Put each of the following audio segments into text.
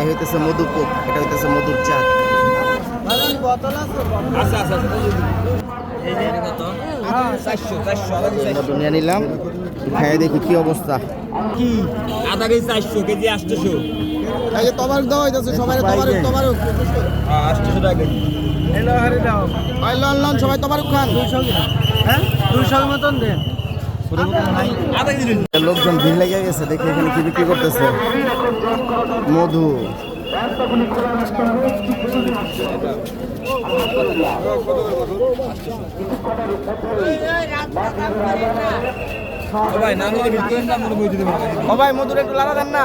এই হইতেছে মধুকোপ এটা হইতেছে মধুর চাঁদ আচ্ছা আচ্ছা এই যে কত? চারশো চারশো। আধা কেজি মধু নিয়ে নিলাম। খাইয়ে দেখি কি অবস্থা। কি? আধা কেজি চারশো কেজি আটশোশো তবারক দাও হইতাছে সবাই তবারক তবারক আটশোশো টাকা কেজি। এলো হারে দাও লন লন সবাই তবারক খান। হ্যাঁ? দুশোর মতন দিন। লোকজন ভিড় লেগে গেছে, দেখি এখানে কি বিক্রি করতেছে। মধু। ও ভাই নাম লিখে বিল করেন না বই দিতে পারবেন ও ভাই মধুর একটু লাড়া দেন না।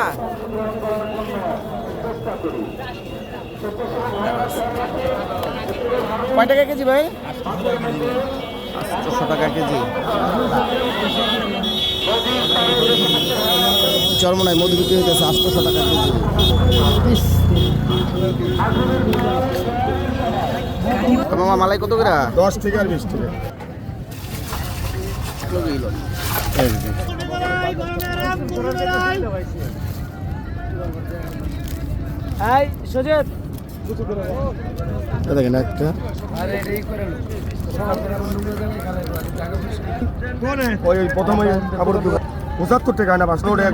কয় টাকা কেজি ভাই? আটশোশো টাকা কেজি। চরমনায় মধু বিক্রি হইতেছে আটশোশো টাকা কেজি। মামা মালাই কত করে? দশ থেকে আর বিশ থেকে। এই দেখেন একটা। প্রথমে কাপড়ের দোকান। পঁচাত্তর টাকা না পাঁচশো টাকা